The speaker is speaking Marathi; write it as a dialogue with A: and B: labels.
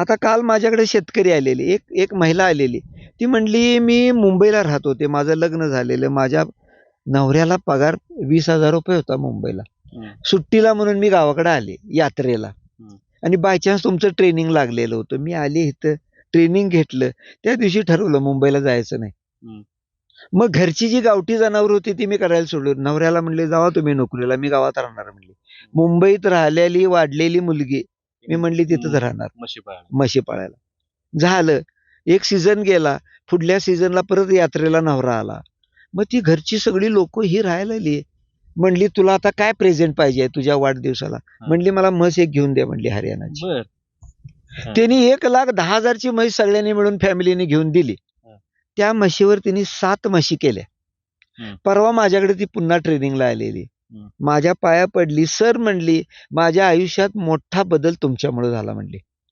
A: आता काल माझ्याकडे शेतकरी आलेली एक एक महिला आलेली. ती म्हणली मी मुंबईला राहत होते. माझं लग्न झालेलं. माझ्या नवऱ्याला पगार वीस हजार रुपये होता मुंबईला. सुट्टीला म्हणून मी गावाकडे आले यात्रेला. आणि बाय चान्स तुमचं ट्रेनिंग लागलेलं होतं. मी आले इथं ट्रेनिंग घेतलं. त्या दिवशी ठरवलं मुंबईला जायचं नाही. मग घरची जी गावठी जनावर होती ती मी करायला सोडली. नवऱ्याला म्हणले जावा तुम्ही नोकरीला. मी गावात राहणार. म्हणले. मुंबईत राहिलेली वाढलेली मुलगी मी म्हणली तिथंच. राहणार.
B: म्हशी पाळायला.
A: म्हशी पाळायला. झालं. एक सीझन गेला. पुढल्या सीझनला परत यात्रेला नवरा आला. मग ती घरची सगळी लोक ही राहायला म्हणली तुला आता काय प्रेझेंट पाहिजे तुझ्या वाढदिवसाला? म्हणली मला म्हस एक घेऊन दे म्हणली हरियाणाची. त्यांनी एक लाख दहा हजारची म्हैस सगळ्यांनी मिळून फॅमिलीने घेऊन दिली. त्या म्हशीवर त्यांनी सात म्हशी केल्या. परवा माझ्याकडे ती पुन्हा ट्रेनिंगला आलेली. माझ्या पाया पडली. सर म्हणली माझ्या आयुष्यात मोठा बदल तुमच्यामुळे झाला म्हणली.